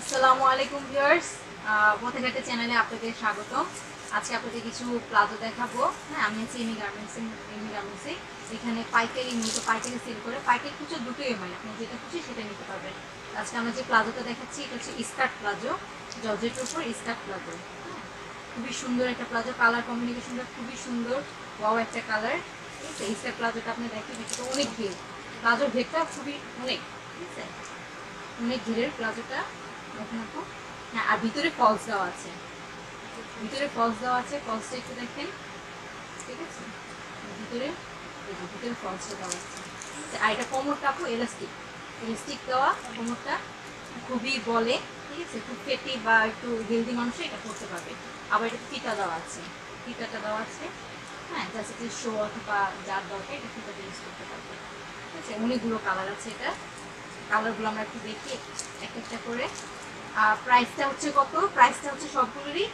আসসালামু আলাইকুম ভিউয়ার্স। পথেঘাটে চ্যানেলে আপনাদের স্বাগত আজকে আপনাদের কিছু প্লাজো দেখাবো। হ্যাঁ আমি হচ্ছে এমি গার্মেন্টস এমি গার্মেন্টসে এখানে পাইকারি মূলত পাইকারি সেল করে পাইকারি খুচরো দুটো এমআই আপনি যেটা খুশি সেটা নিতে পারবেন। আজকে আমরা যে প্লাজোটা দেখাচ্ছি, এটা হচ্ছে স্কার্ট প্লাজো জর্জেটের উপর স্কার্ট প্লাজো। হ্যাঁ খুবই সুন্দর একটা প্লাজো কালার কম্বিনেশনটা খুবই সুন্দর। ওয়াও একটা কালার ঠিক আছে স্কার্ট প্লাজোটা আপনি দেখেন, এটা অনেক ভিড়। প্লাজোর ঘেরটা খুবই অনেক, ঠিক আছে? অনেক ঘেরের প্লাজোটা। হ্যাঁ আর ভিতরে ফলস দেওয়া আছে। ভিতরে ফলস দেওয়া আছে ফলসটা একটু দেখেন ঠিক আছে? ভিতরে ভিতরে ফলসটা দেওয়া আছে। আর এটা কোমরটা আপু এলাস্টিক এলাস্টিক দেওয়া কোমরটা খুবই বলে, ঠিক আছে? খুব পেটি বা একটু হেলদি মানুষ এটা করতে পারবে। আবার এটা ফিতা দেওয়া আছে। ফিতাটা দেওয়া আছে। হ্যাঁ জাস্ট একটু শো অথবা যার দরকার এটা ফিতাটা ইউজ করতে পারবে। ঠিক আছে? অনেকগুলো কালার আছে এটা। কালারগুলো আমরা একটু দেখি, এক একটা করে। প্রাইসটা হচ্ছে কত? প্রাইসটা হচ্ছে সবগুলোরই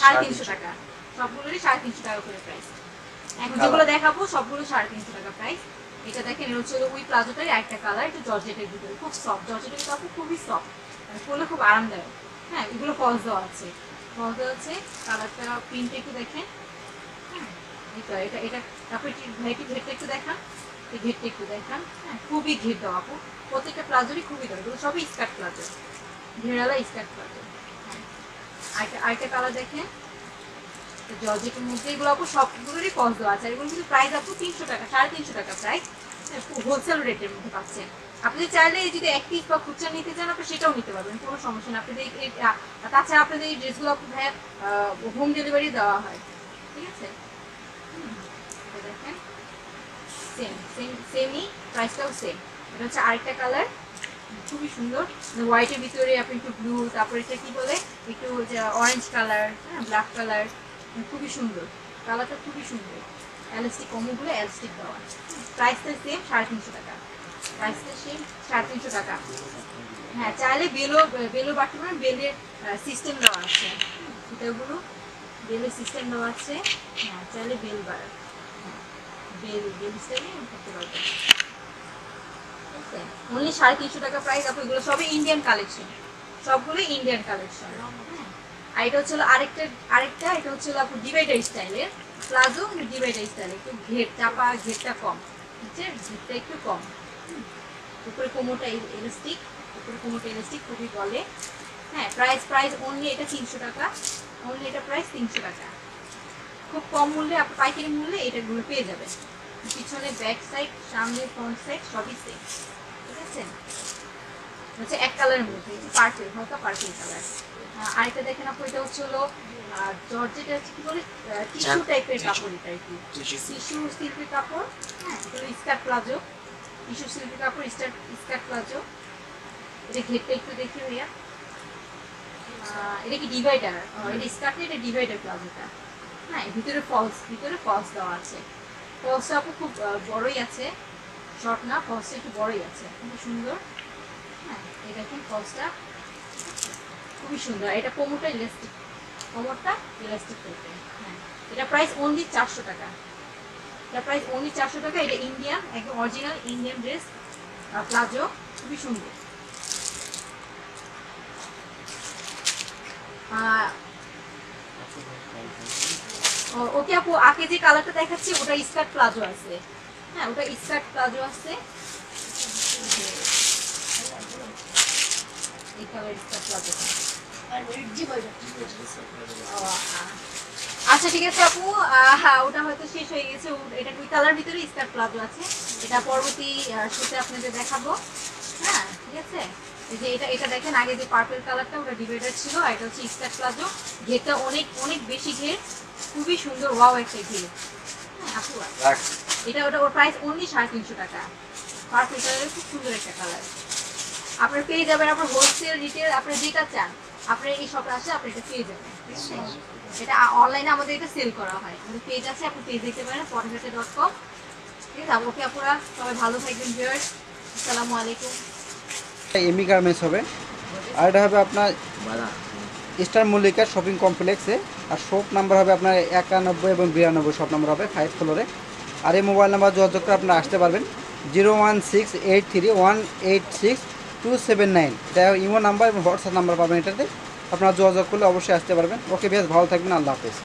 সাড়ে তিনশো টাকা। সবগুলোরই সাড়ে তিনশো টাকা করে প্রাইস এখন যেগুলো দেখাবো সবগুলো সাড়ে তিনশো টাকা প্রাইস এটা দেখেন হচ্ছে ওই প্লাজোটারই একটা কালার একটু জর্জেটের ভিতরে। খুব সফট জর্জেটের কাপড় খুবই সফট পরলে খুব আরামদায়ক। হ্যাঁ এগুলো ফলস দেওয়া আছে। ফলস দেওয়া আছে কালারটা প্রিন্ট একটু দেখেন। হ্যাঁ এটা এটা এটা তারপরে ভ্যারাইটি ঘেরটা একটু দেখান। এই ঘেরটা একটু দেখান। হ্যাঁ খুবই ঘের দেওয়া আপু। প্রত্যেকটা প্লাজোরই খুবই দেওয়া এগুলো সবই স্কার্ট প্লাজো। ঘেরালা প্লাজো হ্যাঁ আরেকটা কালার দেখেন জর্জেটের মধ্যে এগুলো আপু সবগুলোরই কস্ট দেওয়া আছে। এগুলো কিন্তু প্রাইস আপু তিনশো টাকা, সাড়ে তিনশো টাকা প্রাইস হোলসেল রেটের মধ্যে পাচ্ছেন। আপনি চাইলে যদি এক পিস বা খুচরা নিতে চান, আপনি সেটাও নিতে পারবেন, কোনো সমস্যা নেই। আপনাদের এই- এই- তাছাড়া আপনাদের এই ড্রেসগুলো আপু ভাই হোম ডেলিভারি দেওয়া হয়। ঠিক আছে? দেখেন। সেম সেম সেমই প্রাইসটাও সেম এটা হচ্ছে আরেকটা কালার খুবই সুন্দর। হোয়াইটের ভিতরে আপনি একটু ব্লু তারপরে এটা কি বলে? একটু অরেঞ্জ কালার হ্যাঁ ব্ল্যাক কালার খুবই সুন্দর। কালারটা খুবই সুন্দর। এলাস্টিক কমোগুলো এলাস্টিক দেওয়া। প্রাইসটা সেম সাড়ে তিনশো টাকা। প্রাইসটা সেম সাড়ে তিনশো টাকা। হ্যাঁ চাইলে বেলো বেলো বাড়তে পারেন বেলের সিস্টেম দেওয়া আছে। এটাগুলো বেলের সিস্টেম দেওয়া আছে। হ্যাঁ চাইলে বেল বাড়া বেল বেল সিস্টেমে করতে পারবেন। অনলি সাড়ে তিনশো টাকা প্রাইস আপু, এগুলো সবই ইন্ডিয়ান কালেকশন সবগুলো ইন্ডিয়ান কালেকশন আর এটা হচ্ছে হলো আরেকটা আরেকটা, এটা হচ্ছে হলো আপু ডিভাইডার স্টাইলের প্লাজো ডিভাইডার স্টাইল একটু ঘের চাপা ঘেরটা কম বুঝছে ঘেরটা একটু কম। উপরে কোমোটা এলাস্টিক উপরে কোমোটা এলাস্টিক খুবই বলে। হ্যাঁ প্রাইস প্রাইস অনলি এটা তিনশো টাকা অনলি এটা প্রাইস তিনশো টাকা। খুব কম মূল্যে, আপনি পাইকারি মূল্যে এটাগুলো পেয়ে যাবেন। পিছনে ব্যাক সাইড সামনে ফ্রন্ট সাইড সবই সেম ঠিক হচ্ছে এক কালারের মধ্যে পার্পেল হালকা পার্পেল কালার। আরেকটা দেখেন আপু এটা হচ্ছে হলো জর্জেটা হচ্ছে কি বলে? টিস্যু টাইপের কাপড় এটা কি। টিস্যু। সিল্কের কাপড় হ্যাঁ স্কার্ট প্লাজো। টিস্যু সিল্কের কাপড় স্কার্ট স্কার্ট প্লাজো। এটা ঘেরটা একটু দেখি ভাইয়া। এটা কি ডিভাইডার? এটা স্কার্ট এটা ডিভাইডার প্লাজোটা। হ্যাঁ ভিতরে ফলস ভিতরে ফলস দেওয়া আছে। ফলসটা আপু খুব বড়ই আছে। শর্ট না ফলসটা একটু বড়ই আছে, খুবই সুন্দর। হ্যাঁ এই দেখুন ফলসটা খুবই সুন্দর এটা কোমরটা ইলাস্টিক কোমরটা ইলাস্টিক টাইপের হ্যাঁ এটা প্রাইস অনলি চারশো টাকা। এটা প্রাইস অনলি চারশো টাকা, এটা ইন্ডিয়ান একদম অরিজিনাল ইন্ডিয়ান ড্রেস প্লাজো খুবই সুন্দর। ওকে আপু, আগে যে কালারটা দেখাচ্ছি, ওটা স্কার্ট প্লাজো আছে। হ্যাঁ ওটা স্কার্ট প্লাজো আছে। আচ্ছা ঠিক আছে আপু হ্যাঁ, ওটা হয়তো শেষ হয়ে গেছে। ও- এটা দুই কালার ভিতরে স্কার্ট প্লাজো আছে। এটা পরবর্তী শোতে আপনাদের দেখাবো। হ্যাঁ ঠিক আছে? যে এটা এটা দেখেন আগে যে পার্পল কালারটা ওটা ডিভাইডার ছিল আর এটা হচ্ছে স্কার্ট প্লাজো ঘেরটা অনেক অনেক বেশি ঘের। খুবই সুন্দর ওয়াও একটা ঘের। হ্যাঁ আপু এটা ওটা ওর প্রাইস অনলি সাড়ে তিনশো টাকা। কালারের খুব সুন্দর একটা কালার আপনার পেয়ে যাবেন, আপনার হোলসেল রিটেল আপনার যেটা চান, আপনার এই শপে আসে আপনি এটা পেয়ে যাবেন। এটা অনলাইনে আমাদের এটা সেল করা হয়। আমাদের পেজ আছে, আপনি পেজ দেখতে পারেন পটঘাটে ডট কম ঠিক আছে, ওকে আপনারা সবাই ভালো থাকবেন ভিউয়ার্স আসসালামু আলাইকুম। এমি গার্মেন্টস হবে। আর এটা হবে আপনার স্টার মল্লিকা শপিং কমপ্লেক্সে আর শপ নাম্বার হবে আপনার একানব্বই এবং বিরানব্বই। শপ নাম্বার হবে ফাইভ ফ্লোরে আর এই মোবাইল নাম্বার যোগাযোগ করে আপনারা আসতে পারবেন। Zero one six eight three one eight six two seven nine. এটা ইমো নাম্বার এবং হোয়াটসঅ্যাপ নাম্বার পাবেন এটাতে। আপনারা যোগাযোগ করলে অবশ্যই আসতে পারবেন। ওকে, বেশ, ভালো থাকবেন। আল্লাহ হাফেজ।